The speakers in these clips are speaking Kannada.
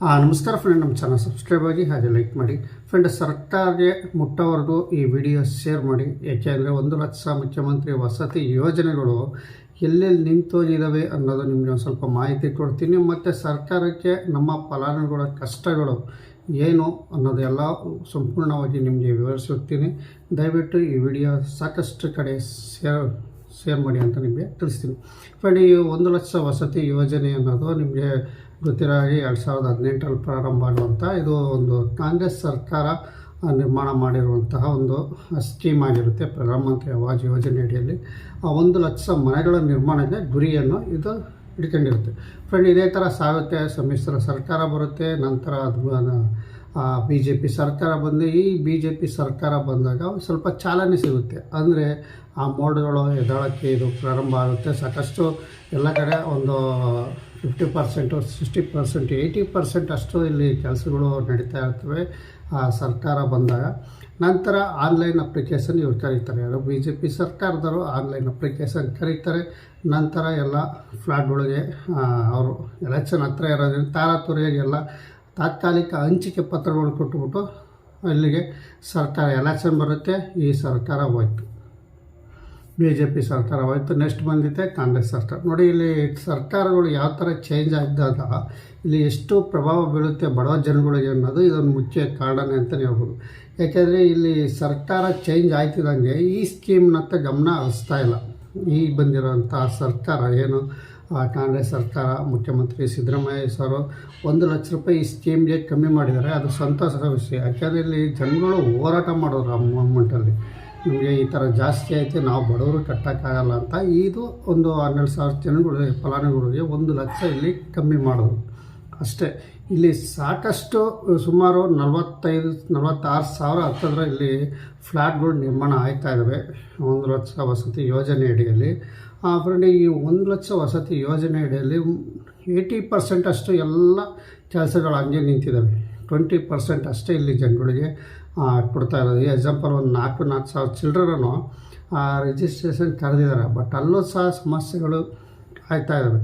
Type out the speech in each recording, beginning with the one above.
ನಮಸ್ಕಾರ ಫ್ರೆಂಡ್ ನಮ್ಮ ಚಾನಲ್ ಸಬ್ಸ್ಕ್ರೈಬ್ ಆಗಿ ಹಾಗೆ ಲೈಕ್ ಮಾಡಿ. ಫ್ರೆಂಡ್ ಸರ್ಕಾರಕ್ಕೆ ಮುಟ್ಟವರೆಗೂ ಈ ವಿಡಿಯೋ ಶೇರ್ ಮಾಡಿ. ಏಕೆಂದರೆ ಒಂದು ಲಕ್ಷ ಮುಖ್ಯಮಂತ್ರಿ ವಸತಿ ಯೋಜನೆಗಳು ಎಲ್ಲೆಲ್ಲಿ ನಿಂತೋಗಿದ್ದಾವೆ ಅನ್ನೋದು ನಿಮಗೆ ಒಂದು ಸ್ವಲ್ಪ ಮಾಹಿತಿ ಕೊಡ್ತೀನಿ. ಮತ್ತು ಸರ್ಕಾರಕ್ಕೆ ನಮ್ಮ ಫಲಾನುಭವಿಗಳ ಕಷ್ಟಗಳು ಏನು ಅನ್ನೋದೆಲ್ಲ ಸಂಪೂರ್ಣವಾಗಿ ನಿಮಗೆ ವಿವರಿಸುತ್ತೀನಿ. ದಯವಿಟ್ಟು ಈ ವಿಡಿಯೋ ಸಾಕಷ್ಟು ಕಡೆ ಶೇರ್ ಶೇರ್ ಮಾಡಿ ಅಂತ ನಿಮಗೆ ತಿಳಿಸ್ತೀನಿ. ಫ್ರೆಂಡ್ ಈ ಒಂದು ಲಕ್ಷ ವಸತಿ ಯೋಜನೆ ಅನ್ನೋದು ನಿಮಗೆ ಗೊತ್ತಿರಾಗಿ ಎರಡು ಸಾವಿರದ ಹದಿನೆಂಟರಲ್ಲಿ ಪ್ರಾರಂಭ ಆಗುವಂಥ ಇದು ಒಂದು ಕಾಂಗ್ರೆಸ್ ಸರ್ಕಾರ ನಿರ್ಮಾಣ ಮಾಡಿರುವಂತಹ ಒಂದು ಸ್ಕೀಮ್ ಆಗಿರುತ್ತೆ, ಪ್ರಧಾನಮಂತ್ರಿ ಆವಾಜ್ ಯೋಜನೆ ಅಡಿಯಲ್ಲಿ. ಆ ಒಂದು ಲಕ್ಷ ಮನೆಗಳ ನಿರ್ಮಾಣಕ್ಕೆ ಗುರಿಯನ್ನು ಇದು ಇಟ್ಕೊಂಡಿರುತ್ತೆ ಫ್ರೆಂಡ್ ಇದೇ ಥರ ಸಾಗುತ್ತೆ, ಸಮ್ಮಿಶ್ರ ಸರ್ಕಾರ ಬರುತ್ತೆ, ನಂತರ ಅದು ಬಿ ಜೆ ಪಿ ಸರ್ಕಾರ ಬಂದು ಈ ಬಿ ಜೆ ಪಿ ಸರ್ಕಾರ ಬಂದಾಗ ಸ್ವಲ್ಪ ಚಾಲನೆ ಸಿಗುತ್ತೆ. ಅಂದರೆ ಆ ಮೋಡ್ಗಳು ಎದಳಕ್ಕೆ ಇದು ಪ್ರಾರಂಭ ಆಗುತ್ತೆ. ಸಾಕಷ್ಟು ಎಲ್ಲ ಕಡೆ ಒಂದು fifty percent sixty percent eighty percent ಅಷ್ಟು ಇಲ್ಲಿ ಕೆಲಸಗಳು ನಡೀತಾ ಇರ್ತವೆ. ಆ ಸರ್ಕಾರ ಬಂದಾಗ ನಂತರ ಆನ್ಲೈನ್ ಅಪ್ಲಿಕೇಶನ್ ಇವ್ರು ಕರೀತಾರೆ. ಯಾರು ಬಿ ಜೆ ಪಿ ಸರ್ಕಾರದವರು ಆನ್ಲೈನ್ ಅಪ್ಲಿಕೇಶನ್ ಕರೀತಾರೆ. ನಂತರ ಎಲ್ಲ ಫ್ಲಾಟ್ಗಳಿಗೆ ಅವರು ಎಲೆಕ್ಷನ್ ಹತ್ರ ಇರೋದ್ರಿಂದ ತಾರಾತುರಿಯಾಗೆಲ್ಲ ತಾತ್ಕಾಲಿಕ ಹಂಚಿಕೆ ಪತ್ರಗಳನ್ನು ಕೊಟ್ಟುಬಿಟ್ಟು ಅಲ್ಲಿಗೆ ಸರ್ಕಾರ ಎಲೆಕ್ಷನ್ ಬರುತ್ತೆ, ಈ ಸರ್ಕಾರ ಹೋಯ್ತು. ಬಿ ಜೆ ಪಿ ಸರ್ಕಾರ ಹೋಯ್ತು ನೆಕ್ಸ್ಟ್ ಬಂದಿದೆ ಕಾಂಗ್ರೆಸ್ ಸರ್ಕಾರ. ನೋಡಿ, ಇಲ್ಲಿ ಸರ್ಕಾರಗಳು ಯಾವ ಥರ ಚೇಂಜ್ ಆಗಿದ್ದಾಗ ಇಲ್ಲಿ ಎಷ್ಟು ಪ್ರಭಾವ ಬೀಳುತ್ತೆ ಬಡವ ಜನಗಳಿಗೆ ಅನ್ನೋದು ಇದೊಂದು ಮುಖ್ಯ ಕಾರಣನೇ ಅಂತಲೇ ಹೇಳ್ಬೋದು. ಯಾಕೆಂದರೆ ಇಲ್ಲಿ ಸರ್ಕಾರ ಚೇಂಜ್ ಆಯ್ತಿದ್ದಂಗೆ ಈ ಸ್ಕೀಮ್ನತ್ತ ಗಮನ ಹರಿಸ್ತಾ ಇಲ್ಲ. ಈಗ ಬಂದಿರೋಂಥ ಸರ್ಕಾರ ಏನು ಕಾಂಗ್ರೆಸ್ ಸರ್ಕಾರ ಮುಖ್ಯಮಂತ್ರಿ ಸಿದ್ದರಾಮಯ್ಯ ಸರ್ ಒಂದು ಲಕ್ಷ ರೂಪಾಯಿ ಈ ಸ್ಕೀಮ್ಗೆ ಕಮ್ಮಿ ಮಾಡಿದ್ದಾರೆ. ಅದು ಸಂತೋಷದ ವಿಷಯ. ಯಾಕೆಂದರೆ ಇಲ್ಲಿ ಜನಗಳು ಹೋರಾಟ ಮಾಡೋರು ಆ ಮೂಮೆಂಟಲ್ಲಿ ನಿಮಗೆ ಈ ಥರ ಜಾಸ್ತಿ ಆಯಿತು, ನಾವು ಬಡವರು ಕಟ್ಟೋಕ್ಕಾಗಲ್ಲ ಅಂತ. ಇದು ಒಂದು ಹನ್ನೆರಡು ಸಾವಿರ ಜನಗಳಿಗೆ, ಫಲಾನುಭವಿಗಳಿಗೆ ಒಂದು ಲಕ್ಷ ಇಲ್ಲಿ ಕಮ್ಮಿ ಮಾಡೋದು. ಅಷ್ಟೇ. ಇಲ್ಲಿ ಸಾಕಷ್ಟು ಸುಮಾರು ನಲವತ್ತೈದು, ನಲವತ್ತಾರು ಸಾವಿರ ಹತ್ತಿದ್ರೆ ಇಲ್ಲಿ ಫ್ಲ್ಯಾಟ್ಗಳು ನಿರ್ಮಾಣ ಆಯ್ತಾ ಇದ್ದಾವೆ ಒಂದು ಲಕ್ಷ ವಸತಿ ಯೋಜನೆ ಅಡಿಯಲ್ಲಿ. ಫ್ರೆಂಡ್ ಈ ಒಂದು ಲಕ್ಷ ವಸತಿ ಯೋಜನೆ ಅಡಿಯಲ್ಲಿ ಏಯ್ಟಿ ಪರ್ಸೆಂಟ್ ಅಷ್ಟು ಎಲ್ಲ ಕೆಲಸಗಳು ಹಂಗೆ ನಿಂತಿದ್ದಾವೆ. ಟ್ವೆಂಟಿ ಪರ್ಸೆಂಟ್ ಅಷ್ಟೇ ಇಲ್ಲಿ ಜನಗಳಿಗೆ ಕೊಡ್ತಾ ಇರೋದು. ಎಕ್ಸಾಂಪಲ್ ಒಂದು ನಾಲ್ಕು ನಾಲ್ಕು ಸಾವಿರ ಚಿಲ್ಡ್ರನ್ನು ರಿಜಿಸ್ಟ್ರೇಷನ್ ಕರೆದಿದ್ದಾರೆ. ಬಟ್ ಅಲ್ಲೂ ಸಹ ಸಮಸ್ಯೆಗಳು ಆಯ್ತಾ ಇದ್ದಾವೆ.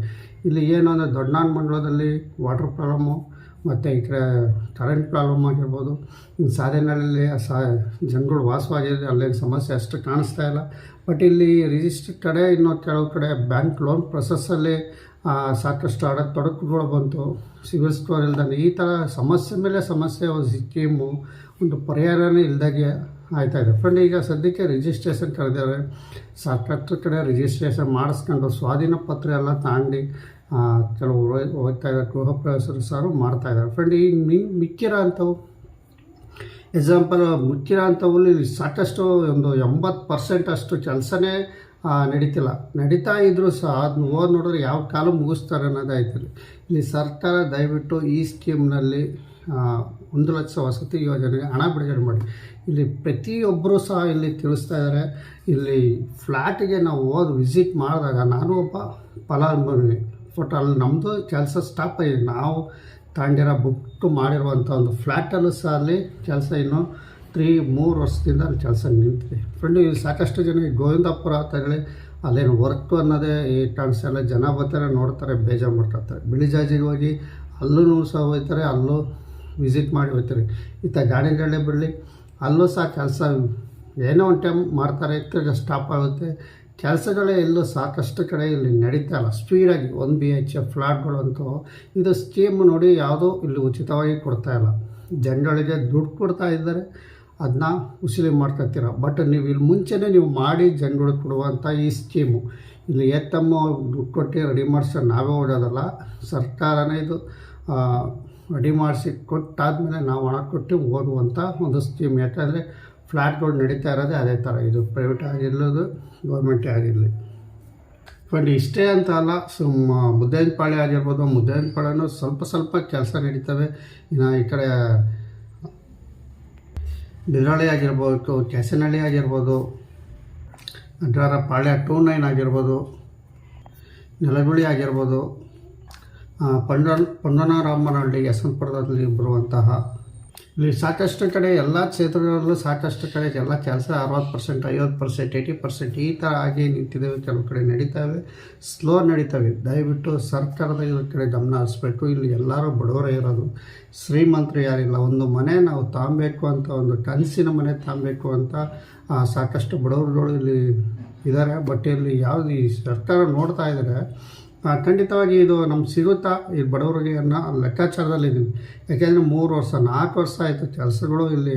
ಇಲ್ಲಿ ಏನು ಅಂದರೆ ಮಂಡಲದಲ್ಲಿ ವಾಟರ್ ಪ್ರಾಬ್ಲಮ್ಮು ಮತ್ತು ಈ ಕಡೆ ಕರೆಂಟ್ ಪ್ರಾಬ್ಲಮ್ ಆಗಿರ್ಬೋದು. ಸಾಧನೆಗಳಲ್ಲಿ ಸಾ ಜನಗಳು ವಾಸವಾಗಿದ್ರೆ ಅಲ್ಲೇನು ಸಮಸ್ಯೆ ಅಷ್ಟು ಕಾಣಿಸ್ತಾ ಇಲ್ಲ. ಬಟ್ ಇಲ್ಲಿ ರಿಜಿಸ್ಟರ್ ಕಡೆ ಇನ್ನೂ ಕೆಲವು ಕಡೆ ಬ್ಯಾಂಕ್ ಲೋನ್ ಪ್ರೊಸೆಸ್ಸಲ್ಲಿ ಸಾಕಷ್ಟು ಅಡ ತೊಡಕುಗಳು ಬಂತು. ಸಿವಿಲ್ ಸ್ಕೋರ್ ಇಲ್ದಾನೆ ಈ ಥರ ಸಮಸ್ಯೆ ಮೇಲೆ ಸಮಸ್ಯೆ ಒಂದು ಸ್ಕೀಮು ಒಂದು ಪರಿಹಾರನೇ ಇಲ್ದಾಗೆ ಆಯ್ತಾ ಇದೆ. ಫ್ರೆಂಡ್ ಈಗ ಸದ್ಯಕ್ಕೆ ರಿಜಿಸ್ಟ್ರೇಷನ್ ಕರೆದಿದ್ದಾರೆ. ಸಾಕಷ್ಟು ಕಡೆ ರಿಜಿಸ್ಟ್ರೇಷನ್ ಮಾಡಿಸ್ಕೊಂಡು ಸ್ವಾಧೀನ ಪತ್ರ ಎಲ್ಲ ತಾಂಡಿ ಕೆಲವು ಹೋಗ್ತಾ ಇದ್ದಾರೆ. ಗೃಹ ಪ್ರವೇಶರು ಸಹ ಮಾಡ್ತಾ ಇದ್ದಾರೆ. ಫ್ರೆಂಡ್ ಈಗ ಮಿ- ಮಿಕ್ಕಿರೋ ಅಂಥವು ಎಕ್ಸಾಂಪಲ್ ಮುಖ್ಯ ಹಂತವಲ್ಲಿ ಇಲ್ಲಿ ಸಾಕಷ್ಟು ಒಂದು ಎಂಬತ್ತು ಪರ್ಸೆಂಟ್ ಅಷ್ಟು ಕೆಲಸನೇ ನಡೀತಿಲ್ಲ. ನಡೀತಾ ಇದ್ದರೂ ಸಹ ಅದನ್ನ ಓದಿ ನೋಡಿದ್ರೆ ಯಾವ ಕಾಲ ಮುಗಿಸ್ತಾರೆ ಅನ್ನೋದಾಯ್ತು ಇಲ್ಲಿ. ಸರ್ಕಾರ ದಯವಿಟ್ಟು ಈ ಸ್ಕೀಮ್ನಲ್ಲಿ ಒಂದು ಲಕ್ಷ ವಸತಿ ಯೋಜನೆಗೆ ಹಣ ಬಿಡುಗಡೆ ಮಾಡಿ. ಇಲ್ಲಿ ಪ್ರತಿಯೊಬ್ಬರೂ ಸಹ ಇಲ್ಲಿ ತಿಳಿಸ್ತಾ ಇದ್ದಾರೆ ಇಲ್ಲಿ ಫ್ಲ್ಯಾಟಿಗೆ ನಾವು ಹೋದ್ ವಿಸಿಟ್ ಮಾಡಿದಾಗ ನಾನು ಒಬ್ಬ ಫಲಾನುಭವಿ. ಬಟ್ ಅಲ್ಲಿ ನಮ್ಮದು ಕೆಲಸ ಸ್ಟಾಪ್ ಆಗಿದೆ ನಾವು ತಗೊಂಡಿರೋ ಬುಕ್ ಮಾಡಿರುವಂಥ ಒಂದು ಫ್ಲ್ಯಾಟಲ್ಲೂ ಸಹ ಅಲ್ಲಿ ಕೆಲಸ ಇನ್ನು ತ್ರೀ, ಮೂರು ವರ್ಷದಿಂದ ಅಲ್ಲಿ ಕೆಲಸ ನಿಂತಿದೆ. ಫ್ರೆಂಡು ಇಲ್ಲಿ ಸಾಕಷ್ಟು ಜನ ಗೋವಿಂದಪುರ ತಗೊಳ್ಳಿ ಅಲ್ಲೇನು ವರ್ಕ್ ಅನ್ನೋದೇ ಈ ಕಾಣಿಸಲ್ಲ ಜನ ಬರ್ತಾರೆ, ನೋಡ್ತಾರೆ, ಬೇಜಾರು ಮಾಡ್ತಾರೆ ಬಿಳಿಜಾಜಿಗೆ ಹೋಗಿ ಅಲ್ಲೂ ಸಹ ಹೋಗ್ತಾರೆ, ಅಲ್ಲೂ ವಿಸಿಟ್ ಮಾಡಿ ಹೋಗ್ತಾರೆ. ಇತ್ತ ಗಾಡಿಗಳೇ ಬಿಡಲಿ, ಅಲ್ಲೂ ಸಹ ಕೆಲಸ ಏನೋ ಒಂದು ಟೈಮ್ ಮಾಡ್ತಾರೆ ತಿರ್ಗಿ ಸ್ಟಾಪ್ ಆಗುತ್ತೆ. ಕೆಲಸಗಳೇ ಎಲ್ಲೂ ಸಾಕಷ್ಟು ಕಡೆ ಇಲ್ಲಿ ನಡೀತಾ ಇಲ್ಲ. ಸ್ಪೀಡಾಗಿ ಒಂದು ಬಿ ಎಚ್ ಎಫ್ ಫ್ಲಾಟ್ಗಳಂತೂ ಇದು ಸ್ಕೀಮ್ ನೋಡಿ ಯಾವುದೂ ಇಲ್ಲಿ ಉಚಿತವಾಗಿ ಕೊಡ್ತಾ ಇಲ್ಲ. ಜನಗಳಿಗೆ ದುಡ್ಡು ಕೊಡ್ತಾ ಇದ್ದಾರೆ. ಅದನ್ನ ಉಸಿಲಿ ಮಾಡ್ಕೊತೀರ. ಬಟ್ ನೀವು ಇಲ್ಲಿ ಮುಂಚೆನೇ ನೀವು ಮಾಡಿ ಜನಗಳಿಗೆ ಕೊಡುವಂಥ ಈ ಸ್ಕೀಮು. ಇಲ್ಲಿ ಎತ್ತಮ್ಮ ದುಡ್ಡು ಕೊಟ್ಟು ರೆಡಿ ಮಾಡಿಸೋ ನಾವೇ ಓಡೋದಲ್ಲ ಸರ್ಕಾರನೇ ಇದು ರೆಡಿ ಮಾಡಿಸಿ ಕೊಟ್ಟಾದಮೇಲೆ ನಾವು ಹಣ ಕೊಟ್ಟು ಓದುವಂಥ ಒಂದು ಸ್ಕೀಮ್. ಯಾಕಂದರೆ ಫ್ಲ್ಯಾಟ್ಗಳು ನಡೀತಾ ಇರೋದೇ ಅದೇ ಥರ. ಇದು ಪ್ರೈವೇಟ್ ಆಗಿರ್ಲೋದು ಗೌರ್ಮೆಂಟೇ ಆಗಿರಲಿ. ಬಟ್ ಇಷ್ಟೇ ಅಂತ ಅಲ್ಲ ಸುಮ್ಮ ಮುದ್ದೇನಪಾಳೆ ಆಗಿರ್ಬೋದು ಮುದ್ದೇನಪಾಳೆನೂ ಸ್ವಲ್ಪ ಸ್ವಲ್ಪ ಕೆಲಸ ನಡೀತವೆ. ಇನ್ನು ಈ ಕಡೆ ಬಿದ್ರಳ್ಳಿ ಆಗಿರ್ಬೋದು ಕೆಸನಹಳ್ಳಿ ಆಗಿರ್ಬೋದು, ಅಡ್ರಾರ ಪಾಳ್ಯ ಟೂ ನೈನ್ ಆಗಿರ್ಬೋದು, ನೆಲಗುಳಿ ಆಗಿರ್ಬೋದು ಪಂಡ ಪಂಡನಾರಾಮನಹಳ್ಳಿ ಯಶವಂತಪುರದಲ್ಲಿ ಬರುವಂತಹ ಇಲ್ಲಿ ಸಾಕಷ್ಟು ಕಡೆ ಎಲ್ಲ ಕ್ಷೇತ್ರಗಳಲ್ಲೂ ಸಾಕಷ್ಟು ಕಡೆ ಎಲ್ಲ ಕೆಲಸ, ಅರವತ್ತು ಪರ್ಸೆಂಟ್ ಐವತ್ತು ಪರ್ಸೆಂಟ್ ಏಯ್ಟಿ ಪರ್ಸೆಂಟ್ ಈ ಥರ ಆಗಿ ನಿಂತಿದ್ದಾವೆ ಕೆಲವು ಕಡೆ ನಡೀತಾವೆ ಸ್ಲೋ ನಡೀತಾವೆ. ದಯವಿಟ್ಟು ಸರ್ಕಾರದ ಕಡೆ ಗಮನ ಹರಿಸ್ಬೇಕು. ಇಲ್ಲಿ ಎಲ್ಲರೂ ಬಡವರೇ ಇರೋದು. ಶ್ರೀಮಂತರು ಯಾರಿಲ್ಲ, ಒಂದು ಮನೆ ನಾವು ತಾಂಬೇಕು ಅಂತ, ಒಂದು ಕನಸಿನ ಮನೆ ತಾಂಬೇಕು ಅಂತ ಸಾಕಷ್ಟು ಬಡವರುಗಳು ಇಲ್ಲಿ ಇದ್ದಾರೆ ಬಟ್ ಇಲ್ಲಿ ಯಾವುದು ಈ ಸರ್ಕಾರ ನೋಡ್ತಾ ಇದ್ದಾರೆ ಖಂಡಿತವಾಗಿ ಇದು ನಮ್ಗೆ ಸಿಗುತ್ತಾ? ಈ ಬಡವರಿಗೆ ಅನ್ನೋ ಲೆಕ್ಕಾಚಾರದಲ್ಲಿದ್ದೀವಿ ಯಾಕೆಂದರೆ ಮೂರು ವರ್ಷ, ನಾಲ್ಕು ವರ್ಷ ಆಯಿತು ಕೆಲಸಗಳು ಇಲ್ಲಿ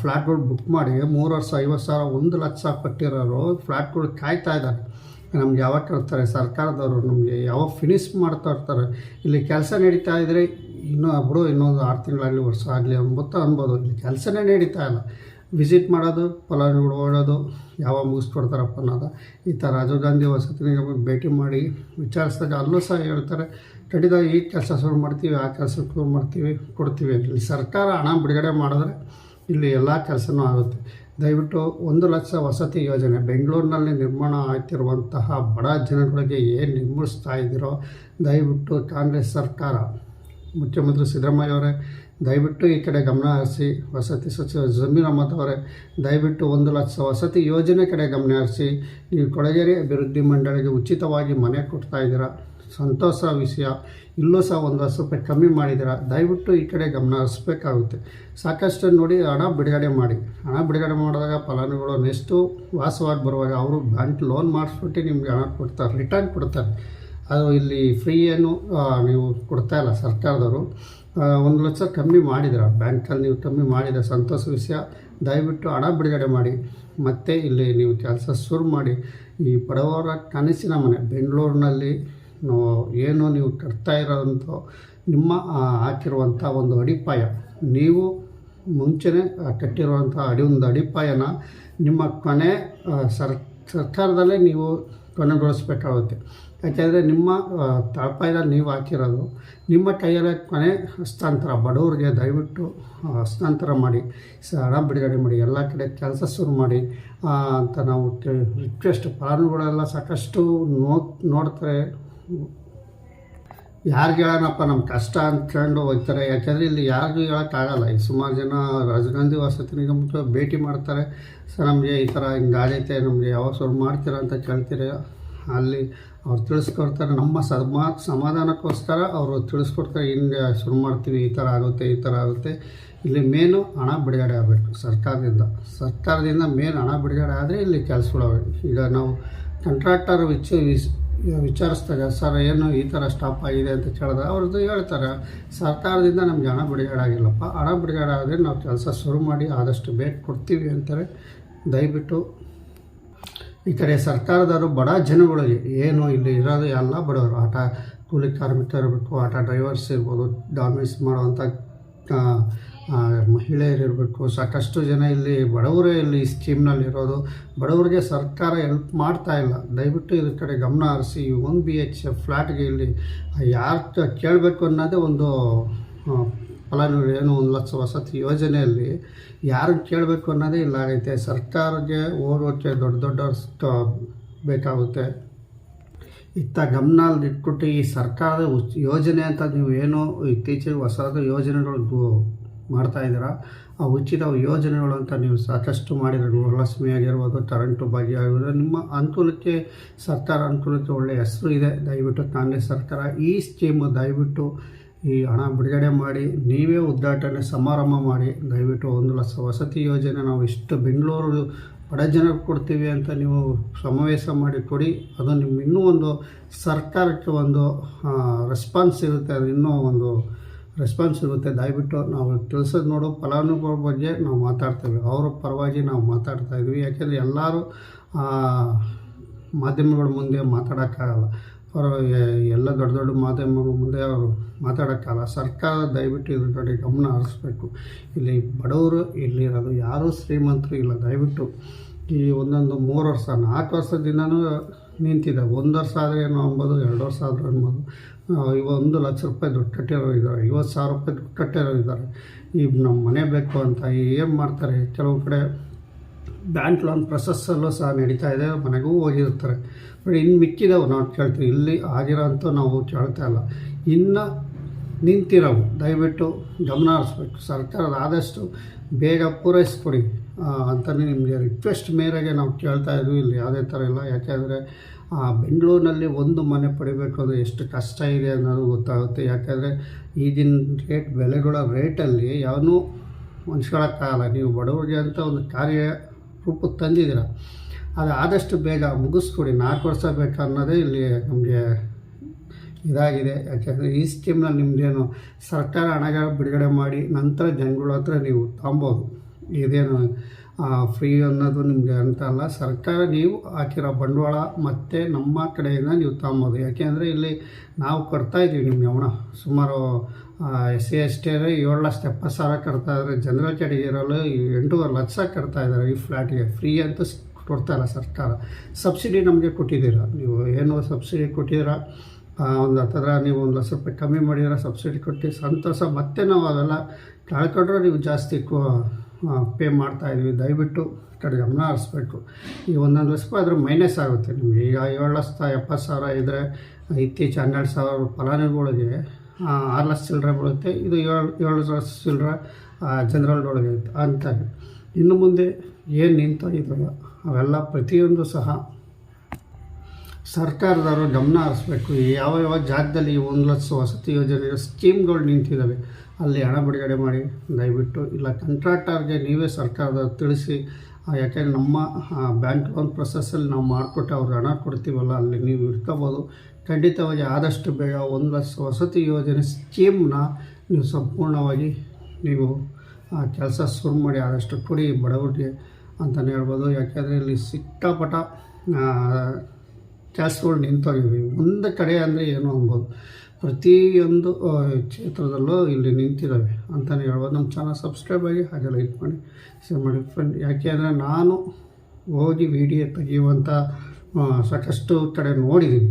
ಫ್ಲ್ಯಾಟ್ಗಳು ಬುಕ್ ಮಾಡಿ, ಮೂರು ವರ್ಷ, ಐವತ್ತು ಸಾವಿರ, ಒಂದು ಲಕ್ಷ ಕೊಟ್ಟಿರೋರು ಫ್ಲ್ಯಾಟ್ಗಳು ಕಾಯ್ತಾ ಇದ್ದಾರೆ. ನಮ್ಗೆ ಯಾವಾಗ ಕೇಳ್ತಾರೆ? ಸರ್ಕಾರದವರು ನಮಗೆ ಯಾವಾಗ ಫಿನಿಶ್ ಮಾಡ್ತಾ ಇರ್ತಾರೆ? ಇಲ್ಲಿ ಕೆಲಸ ನಡೀತಾ ಇದ್ದರೆ ಇನ್ನೂ, ಬಿಡು, ಇನ್ನೊಂದು ಆರು ತಿಂಗಳಾಗಲಿ, ವರ್ಷ ಆಗಲಿ ಅಂಬತ್ತ ಅನ್ಬೋದು. ಇಲ್ಲಿ ಕೆಲಸನೇ ನಡೀತಾ ಇಲ್ಲ. ವಿಸಿಟ್ ಮಾಡೋದು ಫಲಾನುಭವಿಗಳು ಓಡೋದು ಯಾವಾಗ ಮುಗಿಸ್ಕೊಡ್ತಾರಪ್ಪ ಅನ್ನೋದು. ಈ ಥರ ರಾಜೀವ್ ಗಾಂಧಿ ವಸತಿ ನಿಗಮಕ್ಕೆ ಭೇಟಿ ಮಾಡಿ ವಿಚಾರಿಸಿದಾಗ ಅಲ್ಲೂ ಸಹ ಹೇಳ್ತಾರೆ, ಖಂಡಿತ ಈ ಕೆಲಸ ಶುರು ಮಾಡ್ತೀವಿ, ಆ ಕೆಲಸ ಶುರು ಮಾಡ್ತೀವಿ, ಕೊಡ್ತೀವಿ ಇಲ್ಲಿ ಸರ್ಕಾರ ಹಣ ಬಿಡುಗಡೆ ಮಾಡಿದ್ರೆ ಇಲ್ಲಿ ಎಲ್ಲ ಕೆಲಸನೂ ಆಗುತ್ತೆ. ದಯವಿಟ್ಟು ಒಂದು ಲಕ್ಷ ವಸತಿ ಯೋಜನೆ, ಬೆಂಗಳೂರಿನಲ್ಲಿ ನಿರ್ಮಾಣ ಆಗ್ತಿರುವಂತಹ ಬಡ ಜನಗಳಿಗೆ ಏನು ನಿರ್ಮಿಸ್ತಾ ಇದ್ದೀರೋ, ದಯವಿಟ್ಟು ಕಾಂಗ್ರೆಸ್ ಸರ್ಕಾರ, ಮುಖ್ಯಮಂತ್ರಿ ಸಿದ್ದರಾಮಯ್ಯ ಅವರೇ ದಯವಿಟ್ಟು ಈ ಕಡೆ ಗಮನ ಹರಿಸಿ, ವಸತಿ ಸಚಿವ ಜಮೀರ್ ಅಹಮದ್ ಅವರೇ, ದಯವಿಟ್ಟು ಒಂದು ಲಕ್ಷ ವಸತಿ ಯೋಜನೆ ಕಡೆ ಗಮನ ಹರಿಸಿ, ನೀವು ಕೊಳಗೇರಿ ಅಭಿವೃದ್ಧಿ ಮಂಡಳಿಗೆ ಉಚಿತವಾಗಿ ಮನೆ ಕೊಡ್ತಾ ಇದ್ದೀರಾ, ಸಂತೋಷ ವಿಷಯ. ಇಲ್ಲೂ ಸಹ ಒಂದು ಹತ್ತು ರೂಪಾಯಿ ಕಮ್ಮಿ ಮಾಡಿದ್ದೀರಾ, ದಯವಿಟ್ಟು ಈ ಕಡೆ ಗಮನ ಹರಿಸ್ಬೇಕಾಗುತ್ತೆ. ಸಾಕಷ್ಟು ನೋಡಿ ಹಣ ಬಿಡುಗಡೆ ಮಾಡಿ. ಹಣ ಬಿಡುಗಡೆ ಮಾಡಿದಾಗ ಫಲಾನುಭವಿಗಳು ನೆಕ್ಸ್ಟು ವಾಸವಾಗಿ ಬರುವಾಗ ಅವರು ಬ್ಯಾಂಕ್ ಲೋನ್ ಮಾಡಿಸ್ಬಿಟ್ಟು ನಿಮಗೆ ಹಣ ಕೊಡ್ತಾರೆ, ರಿಟರ್ನ್ ಕೊಡ್ತಾರೆ. ಅದು ಇಲ್ಲಿ ಫ್ರೀ ಏನು ನೀವು ಕೊಡ್ತಾ ಇಲ್ಲ ಸರ್ಕಾರದವರು. ಒಂದು ಲಕ್ಷ ಕಮ್ಮಿ ಮಾಡಿದ್ರ, ಬ್ಯಾಂಕಲ್ಲಿ ನೀವು ಕಮ್ಮಿ ಮಾಡಿದ ಸಂತೋಷ ವಿಷಯ, ದಯವಿಟ್ಟು ಹಣ ಬಿಡುಗಡೆ ಮಾಡಿ. ಮತ್ತೆ ಇಲ್ಲಿ ನೀವು ಕೆಲಸ ಶುರು ಮಾಡಿ. ಈ ಬಡವರ ಕನಸಿನ ಮನೆ, ಬೆಂಗಳೂರಿನಲ್ಲಿ ಏನು ನೀವು ಕಟ್ತಾ ಇರೋದಂಥ ನಿಮ್ಮ ಹಾಕಿರುವಂಥ ಒಂದು ಅಡಿಪಾಯ. ನೀವು ಮುಂಚೆನೇ ಕಟ್ಟಿರುವಂಥ ಅಡಿ, ಒಂದು ಅಡಿಪಾಯನ ನಿಮ್ಮ ಕೊನೆ ಸರ್, ಸರ್ಕಾರದಲ್ಲೇ ನೀವು ಕೊನೆಗೊಳಿಸ್ಬೇಕಾಗುತ್ತೆ. ಯಾಕೆಂದರೆ ನಿಮ್ಮ ತಳಪಾಯದ ತಳಪಾಯದಲ್ಲಿ ನೀವು ಹಾಕಿರೋದು, ನಿಮ್ಮ ಕೈಯಲ್ಲೇ ಕೊನೆ ಹಸ್ತಾಂತರ, ಬಡವರಿಗೆ ದಯವಿಟ್ಟು ಹಸ್ತಾಂತರ ಮಾಡಿ ಹಣ ಬಿಡುಗಡೆ ಮಾಡಿ, ಎಲ್ಲ ಕಡೆ ಕೆಲಸ ಶುರು ಮಾಡಿ ಅಂತ ನಾವು ರಿಕ್ವೆಸ್ಟ್ ಫಲಾನುಭವಿಗಳೆಲ್ಲ ಸಾಕಷ್ಟು ನೋ ನೋಡ್ತಾರೆ. ಯಾರಿಗೆ ಹೇಳೋಣಪ್ಪ ನಮ್ಮ ಕಷ್ಟ ಅಂದ್ಕೊಂಡು ಹೋಗ್ತಾರೆ. ಯಾಕೆಂದರೆ ಇಲ್ಲಿ ಯಾರಿಗೂ ಹೇಳೋಕ್ಕಾಗಲ್ಲ. ಈ ಸುಮಾರು ಜನ ರಾಜೀವ್ ಗಾಂಧಿ ವಸತಿ ನಿಗಮಕ್ಕೆ ಭೇಟಿ ಮಾಡ್ತಾರೆ. ಸರ್, ನಮಗೆ ಈ ಥರ ಹಿಂಗೆ ಆಗೈತೆ ನಮಗೆ ಯಾವಾಗ ಶುರು ಮಾಡ್ತೀರಾ ಅಂತ ಕೇಳ್ತೀರ. ಅಲ್ಲಿ ಅವ್ರು ತಿಳಿಸ್ಕೊಡ್ತಾರೆ, ನಮ್ಮ ಸಮಾ ಸಮಾಧಾನಕ್ಕೋಸ್ಕರ ಅವರು ತಿಳಿಸ್ಕೊಡ್ತಾರೆ ಹಿಂಗೆ ಶುರು ಮಾಡ್ತೀವಿ, ಈ ಥರ ಆಗುತ್ತೆ, ಈ ಥರ ಆಗುತ್ತೆ. ಇಲ್ಲಿ ಮೇನು ಹಣ ಬಿಡುಗಡೆ ಆಗಬೇಕು ಸರ್ಕಾರದಿಂದ. ಸರ್ಕಾರದಿಂದ ಮೇನ್ ಹಣ ಬಿಡುಗಡೆ ಆದರೆ ಇಲ್ಲಿ ಕೆಲಸಗಳು ಈಗ ನಾವು ಕಂಟ್ರಾಕ್ಟರ್ ವಿಚ ವಿಚಾರಿಸ್ತಾರೆ, ಸರ್, ಏನು ಈ ಥರ ಸ್ಟಾಪ್ ಆಗಿದೆ ಅಂತ ಕೇಳಿದ್ರೆ ಅವ್ರದ್ದು ಹೇಳ್ತಾರೆ, ಸರ್ಕಾರದಿಂದ ನಮಗೆ ಹಣ ಬಿಡುಗಡೆ ಆಗಿಲ್ಲಪ್ಪ. ಹಣ ಬಿಡುಗಡೆ ಆದರೆ ನಾವು ಕೆಲಸ ಶುರು ಮಾಡಿ ಆದಷ್ಟು ಬೇಗ ಕೊಡ್ತೀವಿ ಅಂತಾರೆ. ದಯವಿಟ್ಟು ಈ ಕಡೆ ಸರ್ಕಾರದವರು ಬಡ ಜನಗಳಿಗೆ ಏನು ಇಲ್ಲಿ ಇರೋದು ಎಲ್ಲ ಬಡವರು. ಆಟ ಕೂಲಿ ಕಾರ್ಮಿಕರು ಇರಬೇಕು ಆಟೋ ಡ್ರೈವರ್ಸ್ ಇರ್ಬೋದು ಡಾಮಿಸ್ ಮಾಡುವಂಥ ಆ, ಆ, ಮಹಿಳೆಯರು ಇರಬೇಕು. ಸಾಕಷ್ಟು ಜನ ಇಲ್ಲಿ ಬಡವರೇ ಇಲ್ಲಿ ಈ ಸ್ಕೀಮ್ನಲ್ಲಿ ಇರೋದು. ಬಡವರಿಗೆ ಸರ್ಕಾರ ಹೆಲ್ಪ್ ಮಾಡ್ತಾ ಇಲ್ಲ. ದಯವಿಟ್ಟು ಇದ್ರ ಕಡೆ ಗಮನ ಹರಿಸಿ. ಒನ್ ಬಿ ಎಚ್ ಫ್ಲ್ಯಾಟ್ಗೆ ಇಲ್ಲಿ ಯಾರು ಕೇಳಬೇಕು ಅನ್ನೋದೇ ಒಂದು ಫಲಾನುಭವಿ ಏನು ಒಂದು ಲಕ್ಷ ವಸತಿ ಯೋಜನೆಯಲ್ಲಿ ಯಾರು ಕೇಳಬೇಕು ಅನ್ನೋದೇ ಇಲ್ಲ. ಆಗೈತೆ ಸರ್ಕಾರಕ್ಕೆ ಓದೋಕ್ಕೆ ದೊಡ್ಡ ದೊಡ್ಡ ಬೇಕಾಗುತ್ತೆ. ಇತ್ತ ಗಮನ ಇಟ್ಬಿಟ್ಟು ಈ ಸರ್ಕಾರದ ಯೋಜನೆ ಅಂತ ನೀವು ಏನು ಇತ್ತೀಚೆಗೆ ಹೊಸದು ಯೋಜನೆಗಳು ಗು- ಮಾಡ್ತಾ ಇದ್ದೀರಾ? ಆ ಉಚಿತ ಯೋಜನೆಗಳು ಅಂತ ನೀವು ಸಾಕಷ್ಟು ಮಾಡಿದ್ರೆ ಗೃಹಲಕ್ಷ್ಮಿ ಆಗಿರ್ಬೋದು ಕರೆಂಟು ಬಗ್ಗೆ ಆಗಿರ್ಬೋದು, ನಿಮ್ಮ ಅನುಕೂಲಕ್ಕೆ ಸರ್ಕಾರ ಅನುಕೂಲಕ್ಕೆ ಒಳ್ಳೆಯ ಹೆಸರು ಇದೆ. ದಯವಿಟ್ಟು ಕಾಂಗ್ರೆಸ್ ಸರ್ಕಾರ ಈ ಸ್ಕೀಮು ದಯವಿಟ್ಟು ಈ ಹಣ ಬಿಡುಗಡೆ ಮಾಡಿ ನೀವೇ ಉದ್ಘಾಟನೆ ಸಮಾರಂಭ ಮಾಡಿ, ದಯವಿಟ್ಟು ಒಂದು ಲಕ್ಷ ವಸತಿ ಯೋಜನೆ ನಾವು ಇಷ್ಟು ಬೆಂಗಳೂರು ಬಡ ಜನಕ್ಕೆ ಕೊಡ್ತೀವಿ ಅಂತ ನೀವು ಸಮಾವೇಶ ಮಾಡಿ ಕೊಡಿ. ಅದು ನಿಮ್ಮ ಇನ್ನೂ ಒಂದು ಸರ್ಕಾರಕ್ಕೆ ಒಂದು ರೆಸ್ಪಾನ್ಸ್ ಇರುತ್ತೆ ಅದು ಇನ್ನೂ ಒಂದು ರೆಸ್ಪಾನ್ಸ್ ಇರುತ್ತೆ ದಯವಿಟ್ಟು ನಾವು ತಿಳಿಸೋದು ನೋಡು, ಫಲಾನುಭವಿಗಳ ಬಗ್ಗೆ ನಾವು ಮಾತಾಡ್ತೇವೆ. ಅವರ ಪರವಾಗಿ ನಾವು ಮಾತಾಡ್ತಾ ಇದ್ವಿ. ಯಾಕೆಂದರೆ ಎಲ್ಲರೂ ಮಾಧ್ಯಮಗಳ ಮುಂದೆ ಮಾತಾಡೋಕ್ಕಾಗಲ್ಲ. ಅವರು ಎಲ್ಲ ದೊಡ್ಡ ದೊಡ್ಡ ಮಾಧ್ಯಮಗಳ ಮುಂದೆ ಅವರು ಮಾತಾಡೋಕ್ಕಲ್ಲ ಸರ್ಕಾರ ದಯವಿಟ್ಟು ಇದ್ರ ಕಡೆ ಗಮನ ಹರಿಸ್ಬೇಕು. ಇಲ್ಲಿ ಬಡವರು ಇಲ್ಲಿರೋದು ಯಾರೂ ಶ್ರೀಮಂತರು ಇಲ್ಲ. ದಯವಿಟ್ಟು ಈ ಒಂದೊಂದು ಮೂರು ವರ್ಷ ನಾಲ್ಕು ವರ್ಷದಿಂದನೂ ನಿಂತಿದೆ. ಒಂದು ವರ್ಷ ಆದರೆ ಏನೋ ಅನ್ಬೋದು ಎರಡು ವರ್ಷ ಆದರೂ ಅನ್ಬೋದು ಆ, ಇವ ಒಂದು ಲಕ್ಷ ರೂಪಾಯಿ ದುಡ್ಡು ಕಟ್ಟಿರೋರು ಇದ್ದಾರೆ. ಐವತ್ತು ಸಾವಿರ ರೂಪಾಯಿ ದುಡ್ಡು ಕಟ್ಟಿರೋರು ಇದ್ದಾರೆ. ಈ ನಮ್ಮ ಮನೆ ಬೇಕು ಅಂತ ಏನು ಮಾಡ್ತಾರೆ? ಕೆಲವು ಕಡೆ ಬ್ಯಾಂಕ್ ಲೋನ್ ಪ್ರೊಸೆಸ್ಸಲ್ಲೂ ಸಹ ನಡೀತಾ ಇದೆ, ಮನೆಗೂ ಹೋಗಿರ್ತಾರೆ. ಬಟ್ ಇನ್ನು ಮಿಕ್ಕಿದವು ನಾವು ಕೇಳ್ತೀವಿ ಇಲ್ಲಿ ಆಗಿರೋ ಅಂತೂ ನಾವು ಕೇಳ್ತಾ ಇಲ್ಲ. ಇನ್ನು ನಿಂತಿರೋವು. ದಯವಿಟ್ಟು ಗಮನ ಹರಿಸ್ಬೇಕು. ಸರ್ಕಾರದ ಆದಷ್ಟು ಬೇಗ ಪೂರೈಸ್ಕೊಡಿ ಅಂತಲೇ ನಿಮಗೆ ರಿಕ್ವೆಸ್ಟ್ ಮೇರೆಗೆ ನಾವು ಕೇಳ್ತಾ ಇದ್ವಿ. ಇಲ್ಲಿ ಯಾವುದೇ ಥರ ಇಲ್ಲ. ಯಾಕೆಂದರೆ ಬೆಂಗಳೂರಿನಲ್ಲಿ ಒಂದು ಮನೆ ಪಡಿಬೇಕು ಅಂದರೆ ಎಷ್ಟು ಕಷ್ಟ ಇದೆ ಅನ್ನೋದು ಗೊತ್ತಾಗುತ್ತೆ. ಯಾಕೆಂದರೆ, ಈಗಿನ ರೇಟ್ ಬೆಲೆಗಳ ರೇಟಲ್ಲಿ ಯಾವನ್ನೂ ಹೊಂಚ್ಕೊಳ್ಳೋಕ್ಕಾಗಲ್ಲ ನೀವು ಬಡವರಿಗೆ ಅಂತ ಒಂದು ಕಾರ್ಯ ರೂಪಕ್ಕೆ ತಂದಿದ್ದೀರ. ಅದು ಆದಷ್ಟು ಬೇಗ ಮುಗಿಸ್ಕೊಡಿ. ನಾಲ್ಕು ವರ್ಷ ಬೇಕು ಅನ್ನೋದೇ ಇಲ್ಲಿ ನಮಗೆ ಇದಾಗಿದೆ. ಯಾಕೆಂದರೆ ಈ ಸ್ಕೀಮ್ನ ನಿಮ್ಮದೇನು ಸರ್ಕಾರ ಹಣಗಳ ಬಿಡುಗಡೆ ಮಾಡಿ ನಂತರ ಜನಗಳ ಹತ್ರ ನೀವು ತಗೊಬೋದು ಇದೇನು ಫ್ರೀ ಅನ್ನೋದು ನಿಮಗೆ ಅಂತ ಅಲ್ಲ. ಸರ್ಕಾರ ನೀವು ಹಾಕಿರೋ ಬಂಡವಾಳ ಮತ್ತು ನಮ್ಮ ಕಡೆಯಿಂದ ನೀವು ತಗೊಬೋದು. ಯಾಕೆಂದರೆ ಇಲ್ಲಿ ನಾವು ಕೊಡ್ತಾ ನಿಮಗೆ ಗಮನ ಸುಮಾರು ಎಸ್ ಸಿ ಎಸ್ ಟಿ ಏಳು ಲಕ್ಷ ಎಪ್ಪತ್ತು ಸಾವಿರ ಕಟ್ತಾ ಇದ್ದಾರೆ. ಜನರಲ್ ಕ್ಯಾಟಗಿರಲು ಎಂಟೂವರೆ ಲಕ್ಷ ಕಟ್ತಾಯಿದ್ದಾರೆ ಈ ಫ್ಲ್ಯಾಟಿಗೆ ಫ್ರೀ ಅಂತ ಸ್- ಕೊಡ್ತಾ ಇಲ್ಲ ಸರ್ಕಾರ. ಸಬ್ಸಿಡಿ ನಮಗೆ ಕೊಟ್ಟಿದ್ದೀರ? ನೀವು ಏನು ಸಬ್ಸಿಡಿ ಕೊಟ್ಟಿದ್ದೀರ? ಒಂದು ಹತ್ತಿರ ನೀವು ಒಂದು ಲಕ್ಷ ರೂಪಾಯಿ ಕಮ್ಮಿ ಮಾಡಿದ್ರೆ ಸಬ್ಸಿಡಿ ಕೊಟ್ಟು ಸಂತೋಷ. ಮತ್ತೆ ನಾವು ಅವೆಲ್ಲ ಕಳ್ಕೊಂಡ್ರೆ ನೀವು ಜಾಸ್ತಿ ಪೇ ಮಾಡ್ತಾಯಿದ್ವಿ ದಯವಿಟ್ಟು ಕಡೆ ಗಮನ ಹರಿಸ್ಬೇಕು. ಈ ಒಂದೊಂದು ಲಕ್ಷ ಆದರೂ ಮೈನಸ್ ಆಗುತ್ತೆ ನಿಮಗೆ. ಈಗ ಏಳು ಲಕ್ಷ ಎಪ್ಪತ್ತು ಸಾವಿರ ಇದ್ದರೆ ಇತ್ತೀಚೆ ಹನ್ನೆರಡು ಸಾವಿರ ಫಲಾನುಭವಿಗಳಿಗೆ ಆರು ಲಕ್ಷ ಚಿಲ್ಲರೆ ಬೀಳುತ್ತೆ. ಇದು ಏಳು ಏಳು ಲಕ್ಷ ಚಿಲ್ಲರೆ ಜನರಲ್ ಒಳಗೆ ಐತೆ ಅಂತ. ಇನ್ನು ಮುಂದೆ ಏನು ನಿಂತ ನಿಂತೋಗಿದ್ದಾವೆ ಅವೆಲ್ಲ ಪ್ರತಿಯೊಂದು ಸಹ ಸರ್ಕಾರದವರು ಗಮನ ಹರಿಸ್ಬೇಕು. ಯಾವ ಯಾವ ಜಾಗದಲ್ಲಿ ಒಂದು ಲಕ್ಷ ವಸತಿ ಯೋಜನೆ ಸ್ಕೀಮ್ಗಳು ನಿಂತಿದ್ದಾವೆ ಅಲ್ಲಿ ಹಣ ಬಿಡುಗಡೆ ಮಾಡಿ, ದಯವಿಟ್ಟು ಇಲ್ಲ ಕಂಟ್ರಾಕ್ಟರ್ಗೆ ನೀವೇ ಸರ್ಕಾರದ ತಿಳಿಸಿ. ಯಾಕೆಂದರೆ ಯಾಕೆಂದ್ರೆ ನಮ್ಮ ಬ್ಯಾಂಕ್ ಲೋನ್ ಪ್ರೊಸೆಸ್ಸಲ್ಲಿ ನಾವು ಮಾಡಿಕೊಟ್ಟು ಅವ್ರಿಗೆ ಹಣ ಕೊಡ್ತೀವಲ್ಲ, ಅಲ್ಲಿ ನೀವು ಇಟ್ಕೋಬೋದು. ಖಂಡಿತವಾಗಿ ಆದಷ್ಟು ಬೇಗ ಒಂದು ಲಕ್ಷ ವಸತಿ ಯೋಜನೆ ಸ್ಕೀಮ್ನ ನೀವು ಸಂಪೂರ್ಣವಾಗಿ ನೀವು ಕೆಲಸ ಶುರು ಮಾಡಿ, ಆದಷ್ಟು ಕೊಡಿ ಬಡವರಿಗೆ ಅಂತಲೇ ಹೇಳ್ಬೋದು. ಯಾಕೆಂದರೆ ಇಲ್ಲಿ ಸಿಕ್ಕಾಪಟ್ಟ ಕೆಲಸಗಳು ನಿಂತೋಗಿವೆ. ಒಂದು ಕಡೆ ಅಂದರೆ ಏನು ಅನ್ಬೋದು ಪ್ರತಿಯೊಂದು ಕ್ಷೇತ್ರದಲ್ಲೂ ಇಲ್ಲಿ ನಿಂತಿದ್ದಾವೆ ಅಂತಲೇ ಹೇಳ್ಬೋದು. ನಮ್ಮ ಚಾನಲ್ ಸಬ್ಸ್ಕ್ರೈಬ್ ಆಗಿ ಹಾಗೆ ಲೈಕ್ ಮಾಡಿ ಶೇರ್ ಮಾಡಿ ಫ್ರೆಂಡ್ ಯಾಕೆ ಅಂದರೆ ನಾನು ಹೋಗಿ ವಿಡಿಯೋ ತೆಗೆಯುವಂಥ ಸಾಕಷ್ಟು ಕಡೆ ನೋಡಿದ್ದೀನಿ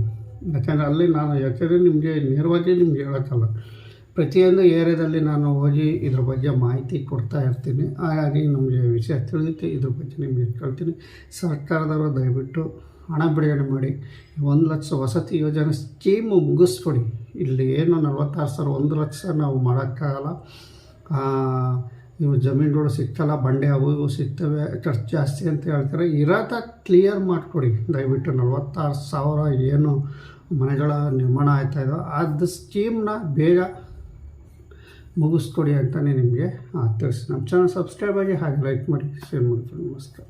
ಯಾಕೆಂದರೆ ಅಲ್ಲಿ ನಾನು, ಯಾಕೆಂದರೆ ನಿಮಗೆ ನೇರವಾಗಿ ನಿಮ್ಗೆ ಹೇಳೋಕ್ಕಲ್ಲ. ಪ್ರತಿಯೊಂದು ಏರಿಯಾದಲ್ಲಿ ನಾನು ಹೋಗಿ ಇದ್ರ ಬಗ್ಗೆ ಮಾಹಿತಿ ಕೊಡ್ತಾ ಇರ್ತೀನಿ. ಹಾಗಾಗಿ ನಮಗೆ ವಿಷಯ ತಿಳಿದೈತೆ ಇದ್ರ ಬಗ್ಗೆ ನಿಮಗೆ ಕೇಳ್ತೀನಿ. ಸರ್ಕಾರದವರು ದಯವಿಟ್ಟು ಹಣ ಬಿಡುಗಡೆ ಮಾಡಿ, ಒಂದು ಲಕ್ಷ ವಸತಿ ಯೋಜನೆ ಸ್ಕೀಮು ಮುಗಿಸ್ಕೊಡಿ. ಇಲ್ಲಿ ಏನು ನಲ್ವತ್ತಾರು ಸಾವಿರ, ಒಂದು ಲಕ್ಷ ನಾವು ಮಾಡೋಕ್ಕಾಗಲ್ಲ. ಇವು ಜಮೀನುಗಳು ಸಿಗ್ತಲ್ಲ ಬಂಡೆ ಅವು ಇವು ಸಿಗ್ತವೆ, ಖರ್ಚು ಜಾಸ್ತಿ ಅಂತ ಹೇಳ್ತಾರೆ. ಇರೋದ ಕ್ಲಿಯರ್ ಮಾಡಿಕೊಡಿ. ದಯವಿಟ್ಟು ನಲ್ವತ್ತಾರು ಸಾವಿರ ಏನು ಮನೆಗಳ ನಿರ್ಮಾಣ ಆಯ್ತಾಯಿದೋ ಅದು ಸ್ಕೀಮ್ನ ಬೇಗ ಮುಗಿಸ್ಕೊಡಿ ಅಂತಲೇ ನಿಮಗೆ ತಿಳಿಸಿ ನಮ್ಮ ಚಾನಲ್ ಸಬ್ಸ್ಕ್ರೈಬ್ ಆಗಿ ಹಾಗೆ ಲೈಕ್ ಮಾಡಿ ಶೇರ್ ಮಾಡಿ ನಮಸ್ಕಾರ.